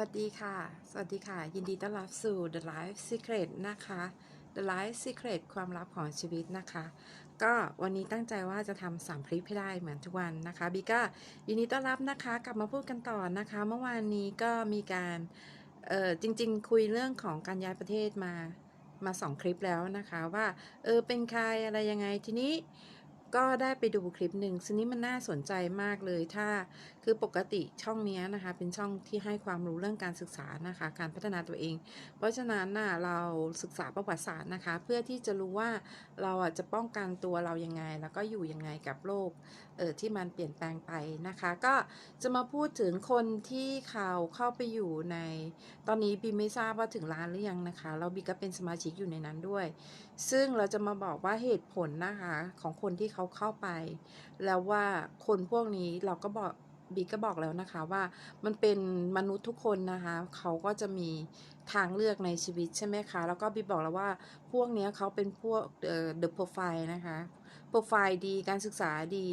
วัสดีค่ะ สวัสดีค่ะ ยินดีต้อนรับสู่ The Life Secret นะคะ The Life Secret ความลับของชีวิตนะคะ ก็วันนี้ตั้งใจว่าจะทำสามคลิปให้ได้เหมือนทุกวันนะคะบีก็ยินดีต้อนรับนะคะ กลับมาพูดกันต่อนะคะ เมื่อวานนี้ก็มีการเออจริง ๆ คุยเรื่องของการย้ายประเทศมามาสองคลิปแล้วนะคะว่าเออเป็นใครอะไรยังไงทีนี้ ก็ได้ไปดูคลิปหนึ่งซึ่งนี้มันน่าสนใจมากเลยถ้าคือปกติช่องเนี้ยนะคะ เป็นช่องที่ให้ความรู้เรื่องการศึกษานะคะ การพัฒนาตัวเอง เพราะฉะนั้นน่ะเราศึกษาประวัติศาสตร์นะคะ เพื่อที่จะรู้ว่าเราอะจะป้องกันตัวเรายังไง แล้วก็อยู่ยังไงกับโลกเออที่มันเปลี่ยนแปลงไปนะคะ ก็จะมาพูดถึงคนที่เขาเข้าไปอยู่ใน ตอนนี้บีไม่ทราบว่าถึงล้านหรือยังนะคะ เราบีก็เป็นสมาชิกอยู่ในนั้นด้วย ซึ่งเราจะมาบอกว่าเหตุผลนะคะของคนที่เขาเข้าไป แล้วว่าคนพวกนี้เราก็บอกบีก็บอกแล้วนะคะว่ามันเป็นมนุษย์ทุกคนนะคะ เขาก็จะมีทางเลือกในชีวิตใช่ไหมคะ แล้วก็บีบอกแล้วว่าพวกนี้เขาเป็นพวกเอ่อ the profile นะคะ ปรไฟล์ดีการศึกษาดี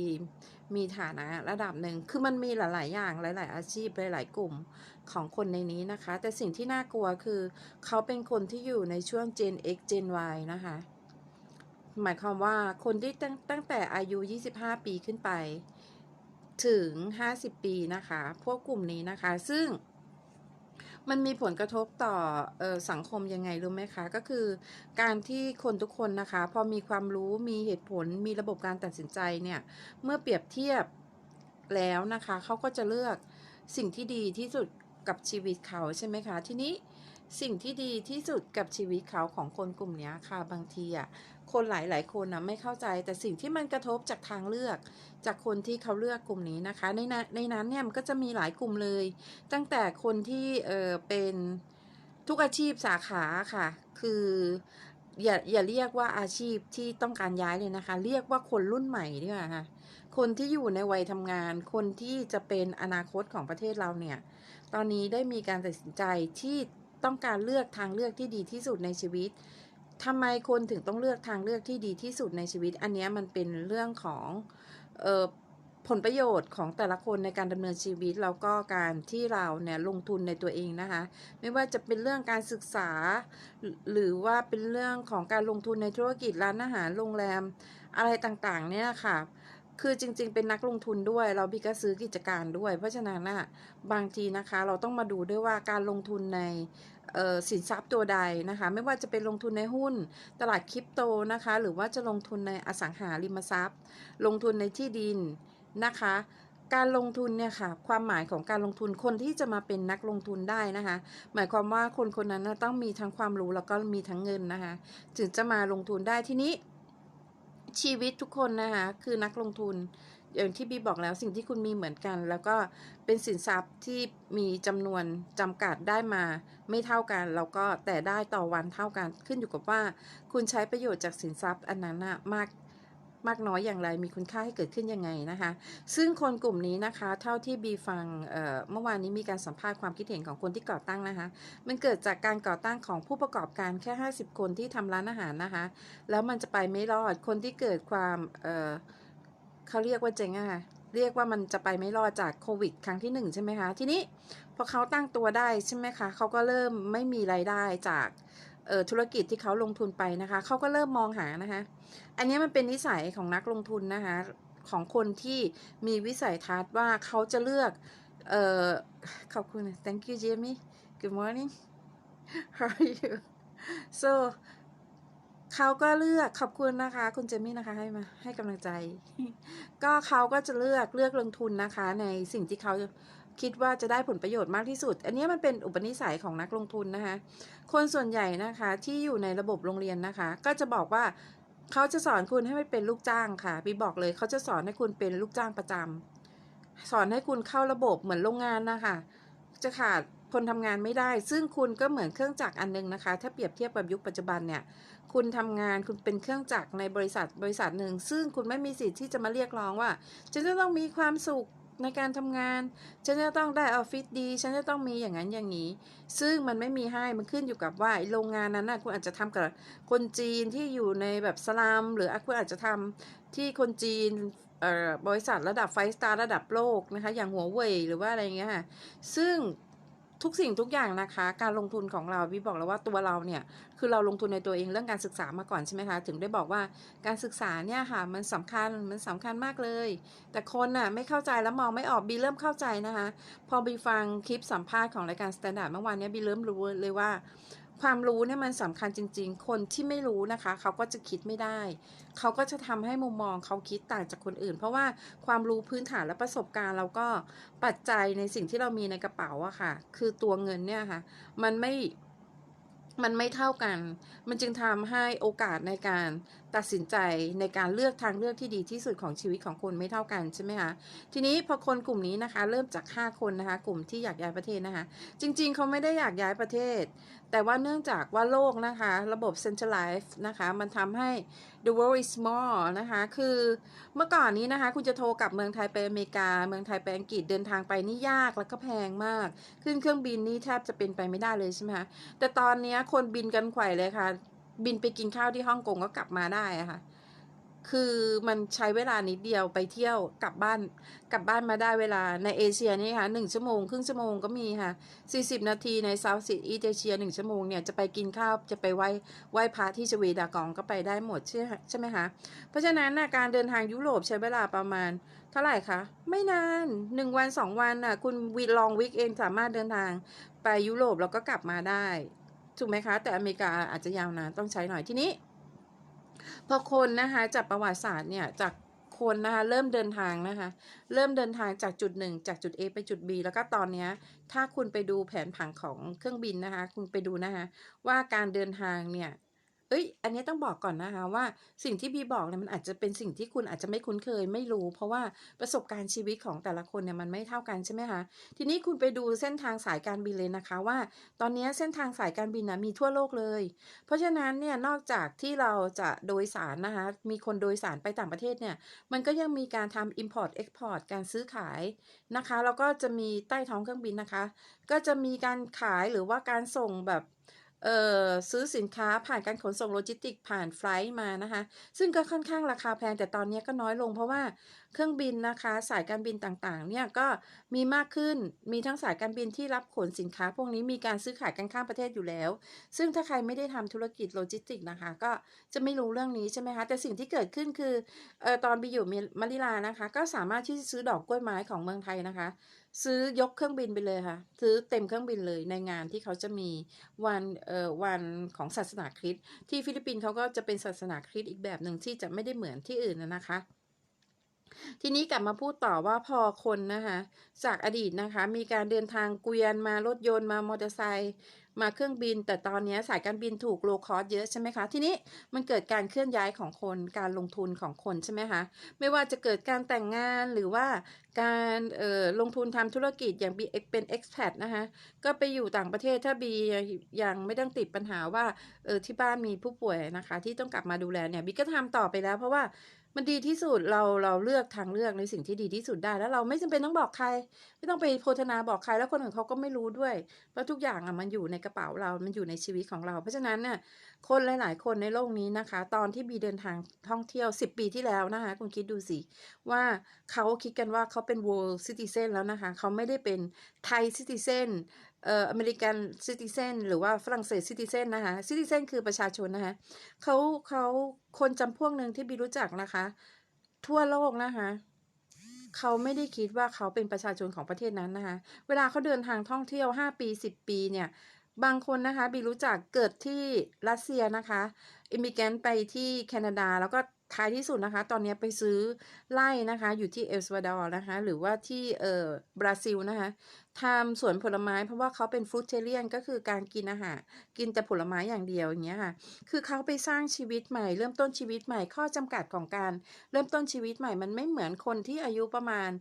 มีฐานะระดับหนึ่ง คือมันมีหลาย ๆ อย่างหลาย ๆ อาชีพหลาย ๆ กลุ่มของคนในนี้นะคะ แต่สิ่งที่น่ากลัวคือ เขาเป็นคนที่อยู่ในช่วง Gen X Gen Y นะคะ หมายความว่าคนที่ตั้งตั้งแต่อายุ 25 ปีขึ้นไป ถึง 50 ปีนะคะ พวกกลุ่มนี้นะคะ ซึ่ง มันมีผลกระทบต่ออสังคมยังไงรู้ไหมคะ ก็คือการที่คนทุกคนนะคะ พอมีความรู้มีเหตุผลมีระบบการตัดสินใจเนี่ย เมื่อเปรียบเทียบแล้วนะคะ เขาก็จะเลือกสิ่งที่ดีที่สุดกับชีวิตเขาใช่ไหมคะ ทีนี้ สิ่งที่ดีที่สุดกับชีวิตเขาของคนกลุ่มนี้ค่ะบางทีอะคนหลาย ๆ คนนะไม่เข้าใจ แต่สิ่งที่มันกระทบจากทางเลือก จากคนที่เขาเลือกกลุ่มนี้นะคะ ในนั้นในนั้นเนี่ยมันก็จะมีหลายกลุ่มเลย ตั้งแต่คนที่เออเป็นทุกอาชีพสาขาค่ะ คืออย่าอย่าเรียกว่าอาชีพที่ต้องการย้ายเลยนะคะ เรียกว่าคนรุ่นใหม่ดีกว่าค่ะคนที่อยู่ในวัยทำงาน คนที่จะเป็นอนาคตของประเทศเราเนี่ย ตอนนี้ได้มีการตัดสินใจที่ ต้องการเลือกทางเลือกที่ดีที่สุดในชีวิตทำไมคนถึงต้องเลือกทางเลือกที่ดีที่สุดในชีวิต อันนี้มันเป็นเรื่องของออผลประโยชน์ของแต่ละคนในการดำเนินชีวิตแล้วก็การที่เราเนี่ยลงทุนในตัวเองนะคะ ไม่ว่าจะเป็นเรื่องการศึกษา หรือว่าเป็นเรื่องของการลงทุนในธุรกิจร้านอาหารโรงแรมอะไรต่างๆ เนี่ยค่ะ คือจริง ๆ เป็นนักลงทุนด้วย เราบีก็ซื้อกิจการด้วย เพราะฉะนั้นน่ะบางทีนะคะ เราต้องมาดูด้วยว่าการลงทุนในสินทรัพย์ตัวใดนะคะ ไม่ว่าจะเป็นลงทุนในหุ้น ตลาดคริปโตนะคะ หรือว่าจะลงทุนในอสังหาริมทรัพย์ ลงทุนในที่ดินนะคะการลงทุนเนี่ยค่ะความหมายของการลงทุนคนที่จะมาเป็นนักลงทุนได้นะคะ หมายความว่าคนคนนั้นต้องมีทั้งความรู้แล้วก็มีทั้งเงินนะคะ ถึงจะมาลงทุนได้ทีนี้ ชีวิตทุกคนนะคะคือนักลงทุน อย่างที่บีบอกแล้วสิ่งที่คุณมีเหมือนกัน แล้วก็เป็นสินทรัพย์ที่มีจำนวนจำกัดได้มาไม่เท่ากันแล้วก็แต่ได้ต่อวันเท่ากัน ขึ้นอยู่กับว่า คุณใช้ประโยชน์จากสินทรัพย์อันนั้นมาก มากน้อยอย่างไรมีคุณค่าให้เกิดขึ้นยังไงนะคะ ซึ่งคนกลุ่มนี้นะคะ เท่าที่บีฟังเมื่อวานนี้มีการสัมภาษณ์ความคิดเห็นของคนที่ก่อตั้งนะคะ มันเกิดจากการก่อตั้งของผู้ประกอบการแค่ 50 คนที่ทำร้านอาหารนะคะ แล้วมันจะไปไม่รอดคนที่เกิดความเเขาเรียกว่าเจ๊งอะค่ะเรียกว่ามันจะไปไม่รอดจากโควิด ครั้งที่หนึ่งใช่ไหมคะ ทีนี้พอเขาตั้งตัวได้ใช่ไหมคะเขาก็เริ่มไม่มีรายได้จาก ออธุรกิจที่เขาลงทุนไปนะคะ เขาก็เริ่มมองหานะคะ อันนี้มันเป็นนิสัยของนักลงทุนนะคะ ของคนที่มีวิสัยทัศน์ว่าเขาจะเลือกเออขอบคุณ thank you Jamie good morning how are you so เขาก็เลือกขอบคุณนะคะ คุณเจมี่นะคะให้มาให้กำลังใจ ก็เขาก็จะเลือกเลือกลงทุนนะคะ ในสิ่งที่เขา คิดว่าจะได้ผลประโยชน์มากที่สุด อันนี้มันเป็นอุปนิสัยของนักลงทุนนะคะ คนส่วนใหญ่นะคะที่อยู่ในระบบโรงเรียนนะคะ ก็จะบอกว่าเขาจะสอนคุณให้ไม่เป็นลูกจ้างค่ะบีบอกเลยเขาจะสอนให้คุณเป็นลูกจ้างประจำสอนให้คุณเข้าระบบเหมือนโรงงานนะคะจะขาดคนทำงานไม่ได้ ซึ่งคุณก็เหมือนเครื่องจักรอันนึงนะคะ ถ้าเปรียบเทียบกับยุคปัจจุบันเนี่ย คุณทำงานคุณเป็นเครื่องจักรในบริษัทบริษัทหนึ่ง ซึ่งคุณไม่มีสิทธิ์ที่จะมาเรียกร้องว่าฉันจะต้องมีความสุข ในการทำงาน ฉันจะต้องได้ออฟฟิศดี ฉันจะต้องมีอย่างนั้นอย่างนี้ ซึ่งมันไม่มีให้ มันขึ้นอยู่กับว่าโรงงานนั้นนะคุณอาจจะทำกับคนจีนที่อยู่ในแบบสลัมหรือคุณอาจจะทำที่คนจีนบริษัทระดับไฟสตาร์ระดับโลกนะคะ อย่างหัวเว่ยหรือว่าอะไรเงี้ยค่ะ ซึ่ง ทุกสิ่งทุกอย่างนะคะ การลงทุนของเราพี่บอกแล้วว่าตัวเราเนี่ยคือเราลงทุนในตัวเองเรื่องการศึกษามาก่อนใช่ไหมคะถึงได้บอกว่าการศึกษาเนี่ยค่ะมันสำคัญมันสำคัญมากเลย แต่คนน่ะไม่เข้าใจแล้วมองไม่ออกบีเริ่มเข้าใจนะคะ พอบีฟังคลิปสัมภาษณ์ของรายการสแตนดาร์ดเมื่อวานเนี้ยบีเริ่มรู้เลยว่า ความรู้เนี่ยมันสำคัญจริง ๆ คนที่ไม่รู้นะคะ เขาก็จะคิดไม่ได้ เขาก็จะทำให้มุมมองเขาคิดต่างจากคนอื่น เพราะว่าความรู้พื้นฐานและประสบการณ์ เราก็ปัจจัยในสิ่งที่เรามีในกระเป๋าอะค่ะ คือตัวเงินเนี่ยค่ะ มันไม่ มันไม่เท่ากัน มันจึงทำให้โอกาสในการตัดสินใจในการเลือกทางเลือกที่ดีที่สุดของชีวิตของคนไม่เท่ากันใช่ไหมคะ ทีนี้พอคนกลุ่มนี้นะคะ เริ่มจาก 5 คนนะคะ กลุ่มที่อยากย้ายประเทศนะคะ จริงๆ เขาไม่ได้อยากย้ายประเทศ แต่ว่าเนื่องจากว่าโลกนะคะ ระบบ centralized นะคะ มันทำให้ the world is small นะคะ คือเมื่อก่อนนี้นะคะ คุณจะโทรกลับเมืองไทยไปอเมริกา เมืองไทยไปอังกฤษเดินทางไปนี่ยากแล้วก็แพงมาก ขึ้นเครื่องบินนี่แทบจะเป็นไปไม่ได้เลยใช่ไหมคะ แต่ตอนนี้คนบินกันไขว่เลยค่ะ บินไปกินข้าวที่ฮ่องกงก็กลับมาได้ค่ะ คือมันใช้เวลานิดเดียวไปเที่ยวกลับบ้าน กลับบ้านมาได้เวลาในเอเชียนี่ค่ะหนึ่งชั่วโมงครึ่งชั่วโมงก็มีค่ะสี่สิบนาทีในเซาท์ซีอีเอเชียหนึ่งชั่วโมงเนี่ยจะไปกินข้าวจะไปไหว้ไหว้พระที่ชเวดากองก็ไปได้หมดใช่ใช่ไหมคะเพราะฉะนั้นนะการเดินทางยุโรปใช้เวลาประมาณเท่าไหร่คะ ไม่นานหนึ่งวันสองวันน่ะ คุณวีลองวิกเองสามารถเดินทางไปยุโรปแล้วก็กลับมาได้ ถูกไหมคะ แต่อเมริกาอาจจะยาวนานต้องใช้หน่อยทีนี้ พอคนนะคะจากประวัติศาสตร์เนี่ยจากคนนะคะเริ่มเดินทางนะคะ เริ่มเดินทางจากจุดหนึ่งจากจุด A ไปจุด B แล้วก็ตอนนี้ถ้าคุณไปดูแผนผังของเครื่องบินนะคะ คุณไปดูนะคะ ว่าการเดินทางเนี่ย เอ้ย อันนี้ต้องบอกก่อนนะคะว่าสิ่งที่บีบอกเนี่ยมันอาจจะเป็นสิ่งที่คุณอาจจะไม่คุ้นเคยไม่รู้ เพราะว่าประสบการณ์ชีวิตของแต่ละคนเนี่ยมันไม่เท่ากันใช่ไหมคะ ทีนี้คุณไปดูเส้นทางสายการบินเลยนะคะว่า ตอนนี้เส้นทางสายการบินนะมีทั่วโลกเลย เพราะฉะนั้นเนี่ยนอกจากที่เราจะโดยสารนะคะมีคนโดยสารไปต่างประเทศเนี่ยมันก็ยังมีการทำ import export การซื้อขายนะคะแล้วก็จะมีใต้ท้องเครื่องบินนะคะ ก็จะมีการขายหรือว่าการส่งแบบ เอ่อซื้อสินค้าผ่านการขนส่งโลจิสติกผ่านไฟล์มานะคะ ซึ่งก็ค่อนข้างราคาแพงแต่ตอนนี้ก็น้อยลงเพราะว่าเครื่องบินนะคะสายการบินต่างๆ เนี่ยก็มีมากขึ้นมีทั้งสายการบินที่รับขนสินค้า พวกนี้มีการซื้อขายกันข้ามประเทศอยู่แล้ว ซึ่งถ้าใครไม่ได้ทำธุรกิจโลจิสติกนะคะ ก็จะไม่รู้เรื่องนี้ใช่ไหมคะแต่สิ่งที่เกิดขึ้นคือเอ่อตอนไปอยู่มะลิลานะคะ ก็สามารถที่จะซื้อดอกกล้วยไม้ของเมืองไทยนะคะ ซื้อยกเครื่องบินไปเลยค่ะ ซื้อเต็มเครื่องบินเลยในงานที่เขาจะมีวันเอ่อวันของศาสนาคริสต์ที่ฟิลิปปินส์เขาก็จะเป็นศาสนาคริสต์อีกแบบหนึ่งที่จะไม่ได้เหมือนที่อื่นนะนะคะ ทีนี้กลับมาพูดต่อว่าพอคนนะคะจากอดีตนะคะ มีการเดินทางเกวียนมารถยนต์มามอเตอร์ไซค์มาเครื่องบิน แต่ตอนนี้สายการบินถูกโลคอสเยอะใช่ไหมคะ ทีนี้มันเกิดการเคลื่อนย้ายของคนการลงทุนของคนใช่ไหมคะไม่ว่าจะเกิดการแต่งงานหรือว่าการเอ่อลงทุนทำธุรกิจอย่างบีเป็น expat นะคะก็ไปอยู่ต่างประเทศถ้าบียังไม่ต้องติดปัญหาว่าเออที่บ้านมีผู้ป่วยนะคะ ที่ต้องกลับมาดูแลเนี่ยบีก็ทำต่อไปแล้วเพราะว่า มันดีที่สุดเราเราเลือกทางเลือกในสิ่งที่ดีที่สุดได้ แล้วเราไม่จำเป็นต้องบอกใคร ไม่ต้องไปโฆษณาบอกใครแล้วคนอื่นเขาก็ไม่รู้ด้วยเพราะทุกอย่างอะมันอยู่ในกระเป๋าเรา มันอยู่ในชีวิตของเรา เพราะฉะนั้นเนี่ยคนหลาย ๆ คนในโลกนี้นะคะ ตอนที่บีเดินทางท่องเที่ยว 10 ปีที่แล้วนะคะคุณคิดดูสิ ว่าเขาคิดกันว่าเขาเป็น world citizen แล้วนะคะ เขาไม่ได้เป็นไทย citizen เอ่ออเมริกันซิติเซนหรือว่าฝรั่งเศสซิติเซนนะคะซิติเซนคือประชาชนนะคะเขาเขาคนจำพวกหนึ่งที่บีรู้จักนะคะ ทั่วโลกนะคะเขาไม่ได้คิดว่าเขาเป็นประชาชนของประเทศนั้นนะคะ เวลาเขาเดินทางท่องเที่ยว 5 ปี 10 ปีเนี่ย บางคนนะคะบีรู้จักเกิดที่รัสเซียนะคะอิมิเกนไปที่แคนาดาแล้วก็ท้ายที่สุดนะคะ ตอนนี้ไปซื้อไร่นะคะ อยู่ที่เอลซาวาดอร์นะคะ หรือว่าที่เอ่อบราซิลนะคะ ทำสวนผลไม้เพราะว่าเขาเป็นฟรุตเทเลียนก็คือการกินอาหารกินแต่ผลไม้อย่างเดียวอย่างเงี้ยค่ะ คือเขาไปสร้างชีวิตใหม่ เริ่มต้นชีวิตใหม่ข้อจำกัดของการเริ่มต้นชีวิตใหม่มันไม่เหมือนคนที่อายุประมาณ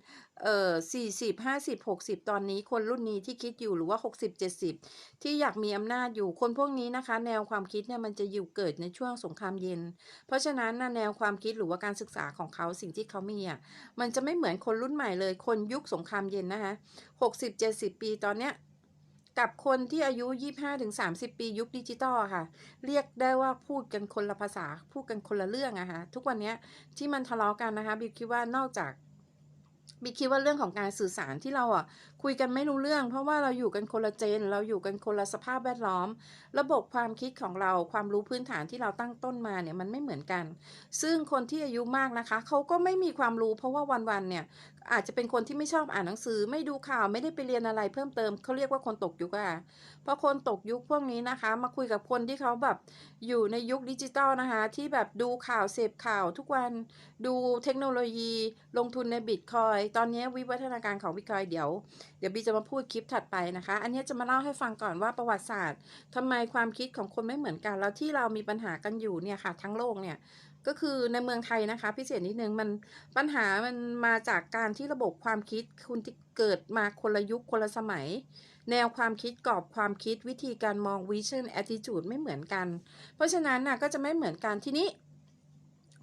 เอ่อสี่สิบห้าสิบหกสิบตอนนี้คนรุ่นนี้ที่คิดอยู่หรือว่าหกสิบเจ็ดสิบที่อยากมีอำนาจอยู่คนพวกนี้นะคะ แนวความคิดเนี่ยมันจะอยู่เกิดในช่วงสงครามเย็น เพราะฉะนั้นนะแนวความคิดหรือว่าการศึกษาของเขาสิ่งที่เขามีอะมันจะไม่เหมือนคนรุ่นใหม่เลยคนยุคสงครามเย็นนะคะหกสิบเจ็ดสิบปีตอนเนี้ยกับคนที่อายุ25ถึง30ปียุคดิจิตอลค่ะ เรียกได้ว่าพูดกันคนละภาษาพูดกันคนละเรื่องอะคะทุกวันเนี้ยที่มันทะเลาะกันนะคะบิวคิดว่านอกจากบีคิดว่าเรื่องของการสื่อสารที่เราอะคุยกันไม่รู้เรื่อง เพราะว่าเราอยู่กันคนละเจน เราอยู่กันคนละสภาพแวดล้อม ระบบความคิดของเราความรู้พื้นฐานที่เราตั้งต้นมาเนี่ยมันไม่เหมือนกัน ซึ่งคนที่อายุมากนะคะเขาก็ไม่มีความรู้ เพราะว่าวันๆเนี่ยอาจจะเป็นคนที่ไม่ชอบอ่านหนังสือ ไม่ดูข่าวไม่ได้ไปเรียนอะไรเพิ่มเติมเขาเรียกว่าคนตกยุคอะเพราะคนตกยุคพวกนี้นะคะ มาคุยกับคนที่เขาแบบอยู่ในยุคดิจิตอลนะคะ ที่แบบดูข่าวเสพข่าวทุกวันดูเทคโนโลยีลงทุนในบิตคอยตอนนี้วิวัฒนาการของบิตคอยเดี๋ยว เดี๋ยวบีจะมาพูดคลิปถัดไปนะคะ อันนี้จะมาเล่าให้ฟังก่อนว่าประวัติศาสตร์ทำไมความคิดของคนไม่เหมือนกันแล้วที่เรามีปัญหากันอยู่เนี่ยค่ะ ทั้งโลกเนี่ย ก็คือในเมืองไทยนะคะ พิเศษนิดนึงมันปัญหามันมาจากการที่ระบบความคิดคุณที่เกิดมาคนละยุคคนละสมัย แนวความคิดกรอบความคิดวิธีการมอง vision attitude ไม่เหมือนกัน เพราะฉะนั้นน่ะก็จะไม่เหมือนกันทีนี้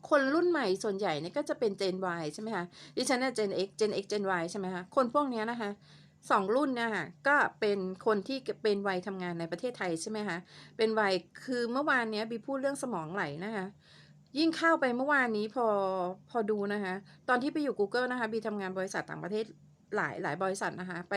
คนรุ่นใหม่ส่วนใหญ่เนี่ยก็จะเป็น Gen Y ใช่ไหมคะดิฉันเนี่ย Gen X Gen X Gen Y ใช่ไหมคะคนพวกเนี้ยนะคะสองรุ่นนี่ยค่ะก็เป็นคนที่เป็นวัยทำงานในประเทศไทยใช่ไหมคะเป็นวัยคือเมื่อวานเนี้ยบีพูดเรื่องสมองไหลนะคะ ยิ่งเข้าไปเมื่อวานนี้พอพอดูนะคะ ตอนที่ไปอยู่ Google นะคะบีทำงานบริษัทต่างประเทศหลายหลายบริษัทนะคะ ไป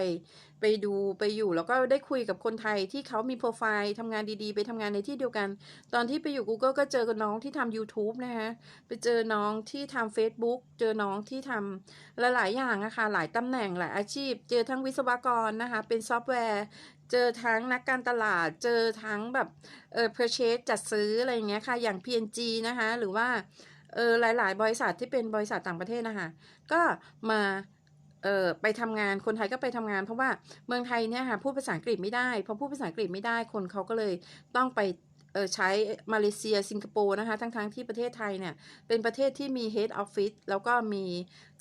ไปดูไปอยู่แล้วก็ได้คุยกับคนไทยที่เขามีโปรไฟล์ทำงานดีๆ ไปทำงานในที่เดียวกัน ตอนที่ไปอยู่ Google ก็เจอกับน้องที่ทำ YouTube นะคะไปเจอน้องที่ทำ Facebook เจอน้องที่ทำหลายๆอย่างนะคะหลายตำแหน่งหลายอาชีพ เจอทั้งวิศวกรนะคะเป็นซอฟต์แวร์ เจอทั้งนักการตลาด เจอทั้งแบบเออ purchase จัดซื้ออะไรอย่างเงี้ยค่ะ อย่าง PNG นะคะ หรือว่าเออหลาย ๆ บริษัทที่เป็นบริษัทต่างประเทศนะคะ ก็มาเออไปทำงานคนไทยก็ไปทำงาน เพราะว่าเมืองไทยเนี่ยค่ะพูดภาษาอังกฤษไม่ได้พอพูดภาษาอังกฤษไม่ได้คนเขาก็เลยต้องไป เออใช้มาเลเซียสิงคโปร์นะคะ ทั้งๆทที่ประเทศไทยเนี่ย เป็นประเทศที่มี head office แล้วก็มี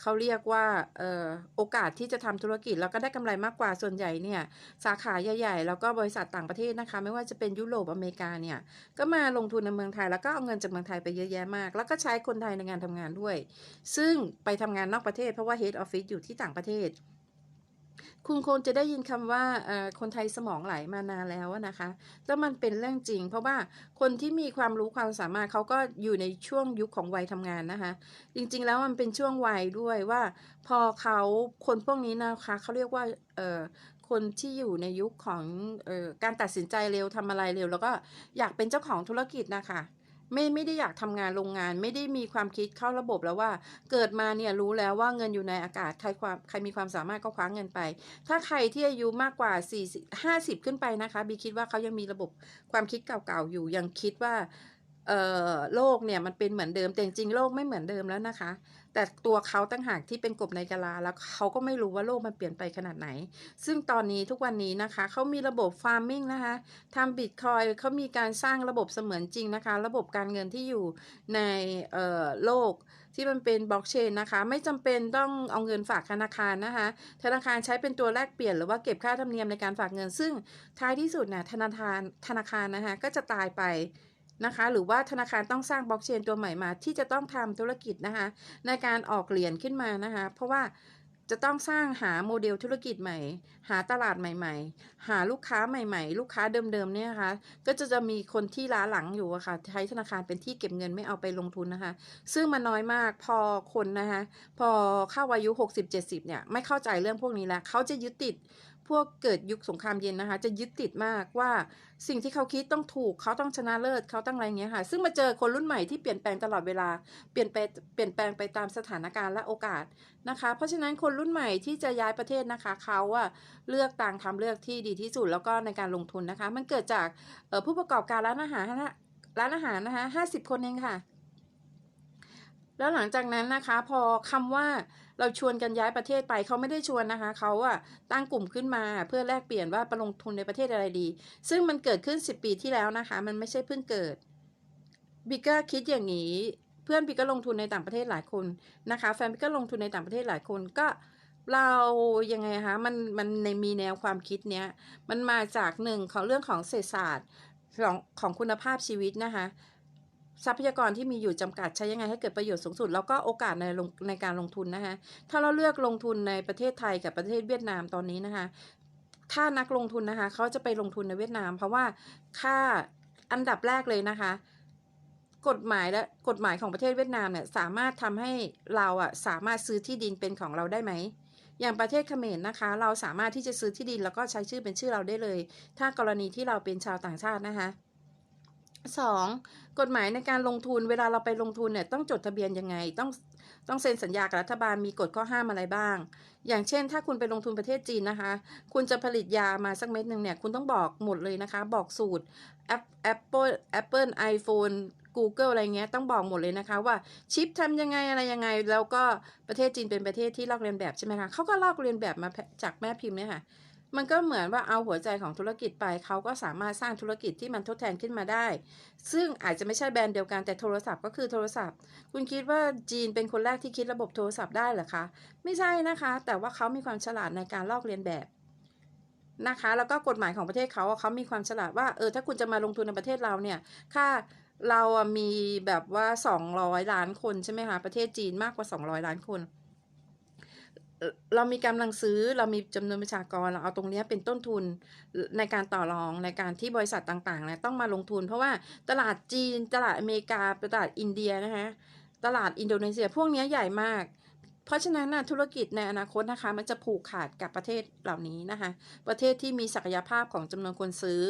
เขาเรียกว่าเออโอกาสที่จะทำธุรกิจ แล้วก็ได้กำไรมากกว่าส่วนใหญ่เนี่ย สาขาใหญ่ ๆ แล้วก็บริษัทต่างประเทศนะคะ ไม่ว่าจะเป็นยุโรปอเมริกาเนี่ย ก็มาลงทุนในเมืองไทย แล้วก็เอาเงินจากเมืองไทยไปเยอะแยะมาก แล้วก็ใช้คนไทยในงานทำงานด้วย ซึ่งไปทำงานนอกประเทศเพราะว่า head office อยู่ที่ต่างประเทศ คุณคงจะได้ยินคำว่าคนไทยสมองไหลมานานแล้วนะคะแล้วมันเป็นเรื่องจริง เพราะว่าคนที่มีความรู้ความสามารถเขาก็อยู่ในช่วงยุคของวัยทำงานนะคะ จริงๆแล้วมันเป็นช่วงวัยด้วยว่า พอเขาคนพวกนี้นะคะเขาเรียกว่าคนที่อยู่ในยุคของออการตัดสินใจเร็วทำอะไรเร็ว แล้วก็อยากเป็นเจ้าของธุรกิจนะคะ ไม่ไม่ได้อยากทำงานโรงงาน ไม่ได้มีความคิดเข้าระบบแล้วว่า เกิดมาเนี่ยรู้แล้วว่าเงินอยู่ในอากาศใครความใครมีความสามารถก็คว้าเงินไป ถ้าใครที่อายุมากกว่า4 50 ขึ้นไปนะคะบีคิดว่าเขายังมีระบบความคิดเก่าๆอยู่ยังคิดว่าเออโลกเนี่ยมันเป็นเหมือนเดิมแต่จริงๆโลกไม่เหมือนเดิมแล้วนะคะ แต่ตัวเขาตั้งหากที่เป็นกบในกะลาแล้วเขาก็ไม่รู้ว่าโลกมันเปลี่ยนไปขนาดไหน ซึ่งตอนนี้ทุกวันนี้นะคะเขามีระบบฟาร์มิงนะคะทำบิตคอยเขามีการสร้างระบบเสมือนจริงนะคะ ระบบการเงินที่อยู่ในเอ่อโลกที่มันเป็นบล็อกเชนนะคะ ไม่จำเป็นต้องเอาเงินฝากธนาคารนะคะ ธนาคารใช้เป็นตัวแลกเปลี่ยนหรือว่าเก็บค่าธรรมเนียมในการฝากเงิน ซึ่งท้ายที่สุดเนี่ยธนาคารธนาคารนะคะก็จะตายไป นะคะ หรือว่าธนาคารต้องสร้างบล็อกเชนตัวใหม่มา ที่จะต้องทำธุรกิจนะคะ ในการออกเหรียญขึ้นมานะคะ เพราะว่าจะต้องสร้างหาโมเดลธุรกิจใหม่ หาตลาดใหม่ ๆ หาลูกค้าใหม่ ๆ ลูกค้าเดิมๆเนี่ยนะคะก็จะจะมีคนที่ล้าหลังอยู่อะคะ่ะใช้ธนาคารเป็นที่เก็บเงินไม่เอาไปลงทุนนะคะ ซึ่งมันน้อยมากพอคนนะคะพอเข้าอายุ 60-70 เนี่ยไม่เข้าใจเรื่องพวกนี้แล้วเขาจะยึดติด พวกเกิดยุคสงครามเย็นนะคะ จะยึดติดมากว่าสิ่งที่เขาคิดต้องถูกเขาต้องชนะเลิศเขาต้องอะไรเงี้ยค่ะ ซึ่งมาเจอคนรุ่นใหม่ที่เปลี่ยนแปลงตลอดเวลาเปลี่ยนไปเปลี่ยนแปลงไปตามสถานการณ์และโอกาสนะคะ เพราะฉะนั้นคนรุ่นใหม่ที่จะย้ายประเทศนะคะเขาอะเลือกต่างทำเลือกที่ดีที่สุดแล้วก็ในการลงทุนนะคะ มันเกิดจากผู้ประกอบการร้านอาหารร้านอาหารนะคะห้าสิบคนเองค่ะ แล้วหลังจากนั้นนะคะ พอคำว่า เราชวนกันย้ายประเทศไปเขาไม่ได้ชวนนะคะเขาอะตั้งกลุ่มขึ้นมาเพื่อแลกเปลี่ยนว่าไปลงทุนในประเทศอะไรดี ซึ่งมันเกิดขึ้น 10 ปีที่แล้วนะคะ มันไม่ใช่เพิ่งเกิดบิกก็คิดอย่างนี้ เพื่อนบิกก็ลงทุนในต่างประเทศหลายคนนะคะ แฟนบิกก็ลงทุนในต่างประเทศหลายคนก็เรายังไงคะมันมันในมีแนวความคิดเนี้ยมันมาจากหนึ่งของเรื่องของเศรษฐศาสตร์ของของคุณภาพชีวิตนะคะ ทรัพยากรที่มีอยู่จำกัดใช้ยังไงให้เกิดประโยชน์สูงสุด แล้วก็โอกาสในลงในการลงทุนนะคะถ้าเราเลือกลงทุนในประเทศไทยกับประเทศเวียดนามตอนนี้นะคะถ้านักลงทุนนะคะเขาจะไปลงทุนในเวียดนาม เพราะว่าค่าอันดับแรกเลยนะคะ กฎหมายและกฎหมายของประเทศเวียดนามเนี่ยสามารถทำให้เราอะสามารถซื้อที่ดินเป็นของเราได้ไหมอย่างประเทศเขมรนะคะ เราสามารถที่จะซื้อที่ดินแล้วก็ใช้ชื่อเป็นชื่อเราได้เลย ถ้ากรณีที่เราเป็นชาวต่างชาตินะคะ สองกฎหมายในการลงทุนเวลาเราไปลงทุนเนี่ยต้องจดทะเบียนยังไง ต้องต้องเซ็นสัญญากับรัฐบาลมีกฎข้อห้ามอะไรบ้าง อย่างเช่น ถ้าคุณไปลงทุนประเทศจีนนะคะ คุณจะผลิตยามาสักเม็ดหนึ่งเนี่ยคุณต้องบอกหมดเลยนะคะ บอกสูตร Apple Apple iPhone Google อะไรเงี้ยต้องบอกหมดเลยนะคะว่าชิปทำยังไงอะไรยังไง แล้วก็ประเทศจีนเป็นประเทศที่ลอกเลียนแบบใช่ไหมคะเขาก็ลอกเลียนแบบมาจากแม่พิมพ์เนี่ยค่ะ มันก็เหมือนว่าเอาหัวใจของธุรกิจไป เขาก็สามารถสร้างธุรกิจที่มันทดแทนขึ้นมาได้ ซึ่งอาจจะไม่ใช่แบรนด์เดียวกันแต่โทรศัพท์ก็คือโทรศัพท์ คุณคิดว่าจีนเป็นคนแรกที่คิดระบบโทรศัพท์ได้เหรอคะ ไม่ใช่นะคะ แต่ว่าเขามีความฉลาดในการลอกเลียนแบบนะคะ แล้วก็กฎหมายของประเทศเขาเขามีความฉลาดว่าเออถ้าคุณจะมาลงทุนในประเทศเราเนี่ยค่าเราอะมีแบบว่า 200 ล้านคนใช่ไหมคะประเทศจีนมากกว่า 200 ล้านคน เรามีกำลังซื้อเรามีจำนวนประชากรเราเอาตรงนี้เป็นต้นทุนในการต่อรองในการที่บริษัทต่างๆนะต้องมาลงทุน เพราะว่าตลาดจีนตลาดอเมริกาตลาดอินเดียนะคะตลาดอินโดนีเซียพวกนี้ใหญ่มาก เพราะฉะนั้นนะธุรกิจในอนาคตนะคะ มันจะผูกขาดกับประเทศเหล่านี้นะคะ ประเทศที่มีศักยภาพของจำนวนคนซื้อ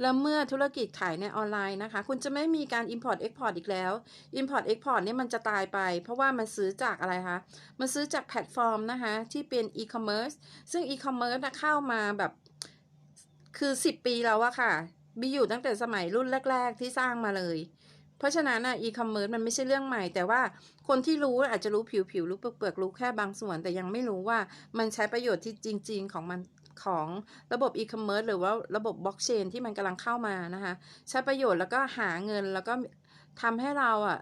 แล้วเมื่อธุรกิจขายในออนไลน์นะคะ คุณจะไม่มีการ Import Export อีกแล้ว Import Export เนี่ยมันจะตายไป เพราะว่ามันซื้อจากอะไรคะมันซื้อจากแพลตฟอร์มนะคะ ที่เป็น e-commerce ซึ่ง e-commerce นะเข้ามาแบบคือ 10 ปีแล้วอะค่ะ มีอยู่ตั้งแต่สมัยรุ่นแรก ๆ ที่สร้างมาเลย เพราะฉะนั้นอะ e-commerce มันไม่ใช่เรื่องใหม่ แต่ว่าคนที่รู้อาจจะรู้ผิวๆรู้เปลือกๆรู้แค่บางส่วน แต่ยังไม่รู้ว่ามันใช้ประโยชน์ที่จริง ๆ ของมันของระบบ e-commerce หรือว่าระบบบล็อกเชนที่มันกำลังเข้ามานะคะใช้ประโยชน์แล้วก็หาเงินแล้วก็ทำให้เราอะ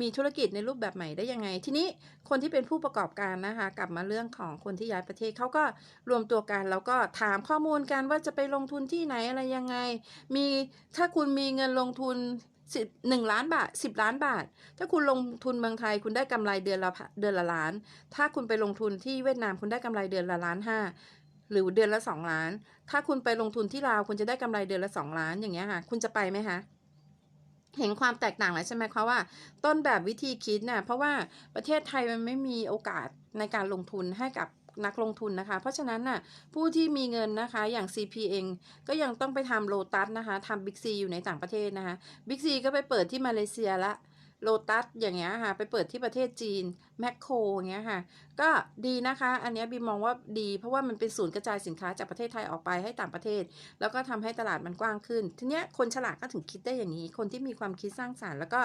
มีธุรกิจในรูปแบบใหม่ได้ยังไง ทีนี้คนที่เป็นผู้ประกอบการนะคะ กลับมาเรื่องของคนที่ย้ายประเทศเขาก็รวมตัวกัน แล้วก็ถามข้อมูลกันว่าจะไปลงทุนที่ไหนอะไรยังไง มีถ้าคุณมีเงินลงทุน หนึ่งล้านบาทสิบล้านบาท ถ้าคุณลงทุนเมืองไทยคุณได้กำไรเดือนละเดือนละล้าน ถ้าคุณไปลงทุนที่เวียดนามคุณได้กำไรเดือนละล้านห้าหรือเดือนละสองล้าน ถ้าคุณไปลงทุนที่ลาวคุณจะได้กำไรเดือนละสองล้านอย่างเงี้ยค่ะ คุณจะไปไหมคะเห็นความแตกต่างแล้วใช่ไหมคะว่า ต้นแบบวิธีคิดเนี่ยเพราะว่าประเทศไทยมันไม่มีโอกาสในการลงทุนให้กับ นักลงทุนนะคะ เพราะฉะนั้นน่ะผู้ที่มีเงินนะคะอย่าง CP เองก็ยังต้องไปทำโลตัสนะคะทำบิ๊กซีอยู่ในต่างประเทศนะคะบิ๊กซีก็ไปเปิดที่มาเลเซียละโลตัสอย่างเงี้ยค่ะ ไปเปิดที่ประเทศจีนแมคโครอย่างเงี้ยค่ะ ก็ดีนะคะ อันนี้บีมองว่าดี เพราะว่ามันเป็นศูนย์กระจายสินค้าจากประเทศไทยออกไปให้ต่างประเทศ แล้วก็ทำให้ตลาดมันกว้างขึ้น ทีเนี้ยคนฉลาดก็ถึงคิดได้อย่างนี้ คนที่มีความคิดสร้างสารรค์ แล้วก็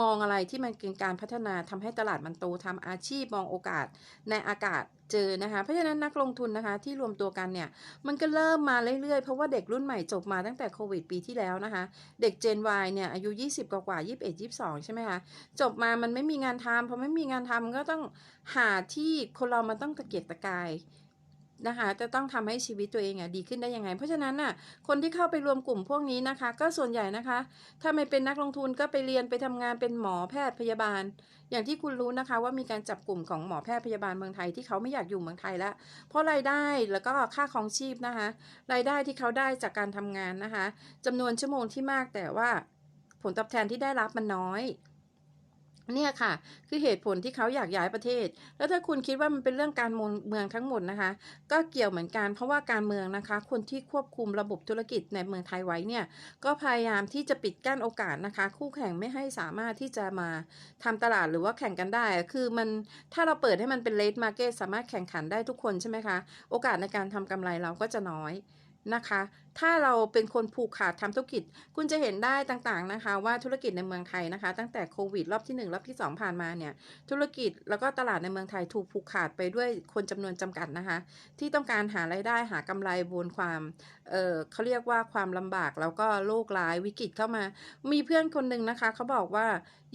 มองอะไรที่มันเป็นการพัฒนาทำให้ตลาดมันโตทำอาชีพมองโอกาสในอากาศเจอนะคะ เพราะฉะนั้นนักลงทุนนะคะที่รวมตัวกันเนี่ย มันก็เริ่มมาเรื่อยๆ เพราะว่าเด็กรุ่นใหม่จบมาตั้งแต่โควิดปีที่แล้วนะคะ เด็ก Gen Y เนี่ยอายุ 20 กว่ากว่า21 22 ใช่ไหมคะจบมามันไม่มีงานทำพอไม่มีงานทำก็ต้องหาที่คนเรามันต้องตะเกียกตะกาย นะคะจะต้องทำให้ชีวิตตัวเองอะดีขึ้นได้ยังไง เพราะฉะนั้นน่ะคนที่เข้าไปรวมกลุ่มพวกนี้นะคะ ก็ส่วนใหญ่นะคะ ถ้าไม่เป็นนักลงทุนก็ไปเรียนไปทำงานเป็นหมอแพทย์พยาบาล อย่างที่คุณรู้นะคะว่ามีการจับกลุ่มของหมอแพทย์พยาบาลเมืองไทยที่เขาไม่อยากอยู่เมืองไทยแล้ว เพราะรายได้แล้วก็ค่าของชีพนะคะรายได้ที่เขาได้จากการทำงานนะคะจำนวนชั่วโมงที่มากแต่ว่าผลตอบแทนที่ได้รับมันน้อย เนี่ยค่ะ คือเหตุผลที่เขาอยากย้ายประเทศ แล้วถ้าคุณคิดว่ามันเป็นเรื่องการเมืองทั้งหมดนะคะ ก็เกี่ยวเหมือนกันเพราะว่าการเมืองนะคะ คนที่ควบคุมระบบธุรกิจในเมืองไทยไว้เนี่ย ก็พยายามที่จะปิดกั้นโอกาสนะคะ คู่แข่งไม่ให้สามารถที่จะมาทำตลาดหรือว่าแข่งกันได้ คือมันถ้าเราเปิดให้มันเป็นเลดมาร์เก็ตสามารถแข่งขันได้ทุกคนใช่ไหมคะ โอกาสในการทำกำไรเราก็จะน้อย นะคะ ถ้าเราเป็นคนผูกขาดทำธุรกิจ คุณจะเห็นได้ต่างๆนะคะ ว่าธุรกิจในเมืองไทยนะคะ ตั้งแต่โควิดรอบที่ 1 รอบที่ 2 ผ่านมาเนี่ย ธุรกิจแล้วก็ตลาดในเมืองไทยถูกผูกขาดไปด้วยคนจำนวนจำกัดนะคะ ที่ต้องการหาไรายได้หากำไรบนความเออเขาเรียกว่าความลำบากแล้วก็โรคร้ายวิกฤตเข้ามา มีเพื่อนคนหนึ่งนะคะเขาบอกว่า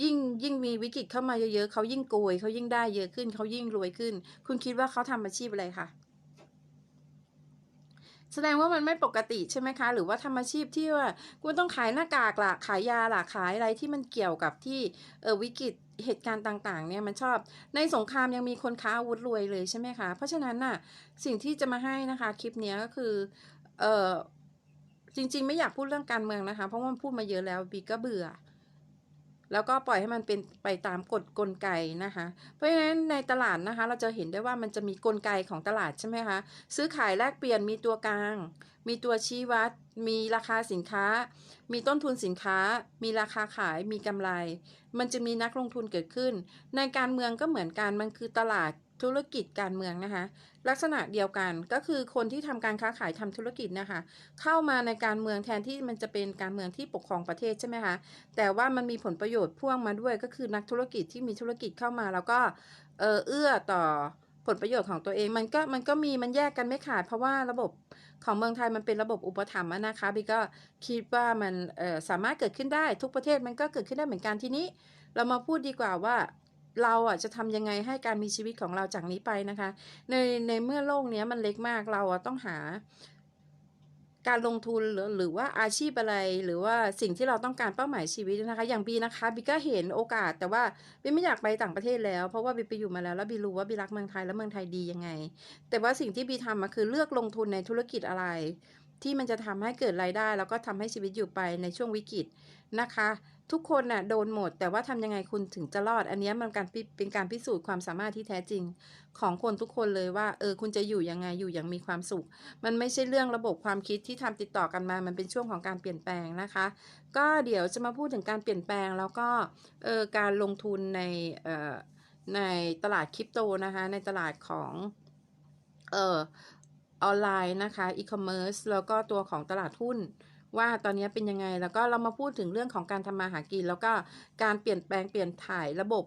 ยิ่งยิ่งมีวิกฤตเข้ามาเยอะๆเขายิ่งโกยเขายิ่งได้เยอะขึ้นเขายิ่งรวยขึ้น คุณคิดว่าเขาทำอาชีพอะไรคะ แสดงว่ามันไม่ปกติใช่ไหมคะ หรือว่าทำอาชีพที่ว่าคุณต้องขายหน้ากากล่ะขายยาล่ะขายอะไรที่มันเกี่ยวกับที่เออวิกฤตเหตุการณ์ต่างๆเนี่ยมันชอบ ในสงครามยังมีคนค้าอาวุธรวยเลยใช่ไหมคะ เพราะฉะนั้นน่ะสิ่งที่จะมาให้นะคะคลิปนี้ก็คือเออจริงๆ ไม่อยากพูดเรื่องการเมืองนะคะ เพราะว่าพูดมาเยอะแล้วบีก็เบื่อ แล้วก็ปล่อยให้มันเป็นไปตามกฎกลไกนะคะ เพราะฉะนั้นในตลาดนะคะ เราจะเห็นได้ว่ามันจะมีกลไกของตลาดใช่ไหมคะ ซื้อขายแลกเปลี่ยนมีตัวกลาง มีตัวชี้วัด มีราคาสินค้า มีต้นทุนสินค้า มีราคาขาย มีกำไร มันจะมีนักลงทุนเกิดขึ้น ในการเมืองก็เหมือนกัน มันคือตลาด ธุรกิจการเมืองนะคะ ลักษณะเดียวกันก็คือคนที่ทำการค้าขายทำธุรกิจนะคะ เข้ามาในการเมืองแทนที่มันจะเป็นการเมืองที่ปกครองประเทศใช่ไหมคะแต่ว่ามันมีผลประโยชน์พ่วงมาด้วยก็คือนักธุรกิจที่มีธุรกิจเข้ามาแล้วก็เออเอื้อต่อผลประโยชน์ของตัวเองมันก็มันก็มีมันแยกกันไม่ขาด เพราะว่าระบบของเมืองไทยมันเป็นระบบอุปถัมภ์นะคะบีก็คิดว่ามันสามารถเกิดขึ้นได้ทุกประเทศมันก็เกิดขึ้นได้เหมือนกันทีนี้ เรามาพูดดีกว่าว่า เราอะจะทำยังไงให้การมีชีวิตของเราจากนี้ไปนะคะ ในในเมื่อโลกเนี้ยมันเล็กมากเราอะต้องหา การลงทุนหรือหรือว่าอาชีพอะไร หรือว่าสิ่งที่เราต้องการเป้าหมายชีวิตนะคะ อย่างบีนะคะบีก็เห็นโอกาส แต่ว่าบีไม่อยากไปต่างประเทศแล้ว เพราะว่าบีไปอยู่มาแล้วแล้วบีรู้ว่าบีรักเมืองไทยแล้วเมืองไทยดียังไง แต่ว่าสิ่งที่บีทำมาคือเลือกลงทุนในธุรกิจอะไร ที่มันจะทำให้เกิดรายได้ แล้วก็ทำให้ชีวิตอยู่ไปในช่วงวิกฤตนะคะ ทุกคนน่ะโดนหมด แต่ว่าทำยังไงคุณถึงจะรอด อันนี้มันการเป็นการพิสูจน์ความสามารถที่แท้จริง ของคนทุกคนเลยว่าเออคุณจะอยู่ยังไงอยู่อย่างมีความสุข มันไม่ใช่เรื่องระบบความคิดที่ทำติดต่อกันมา มันเป็นช่วงของการเปลี่ยนแปลงนะคะ ก็เดี๋ยวจะมาพูดถึงการเปลี่ยนแปลงแล้วก็เออการลงทุนในเอ่อในตลาดคริปโตนะคะในตลาดของเออออนไลน์นะคะอีคอมเมิร์ซแล้วก็ตัวของตลาดหุ้น ว่าตอนนี้เป็นยังไง แล้วก็เรามาพูดถึงเรื่องของการทำมาหากิน แล้วก็การเปลี่ยนแปลงเปลี่ยนถ่ายระบบ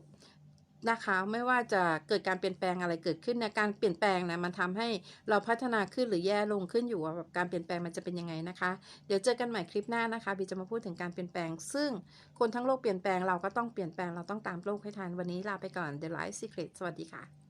นะคะไม่ว่าจะเกิดการเปลี่ยนแปลงอะไรเกิดขึ้นในการเปลี่ยนแปลงนะมันทำให้เราพัฒนาขึ้นหรือแย่ลงขึ้นอยู่ว่าแบบการเปลี่ยนแปลงมันจะเป็นยังไงนะคะ เดี๋ยวเจอกันใหม่คลิปหน้านะคะบีจะมาพูดถึงการเปลี่ยนแปลง ซึ่งคนทั้งโลกเปลี่ยนแปลงเราก็ต้องเปลี่ยนแปลงเราต้องตามโลกให้ทันวันนี้ลาไปก่อน The Life Secret สวัสดีค่ะ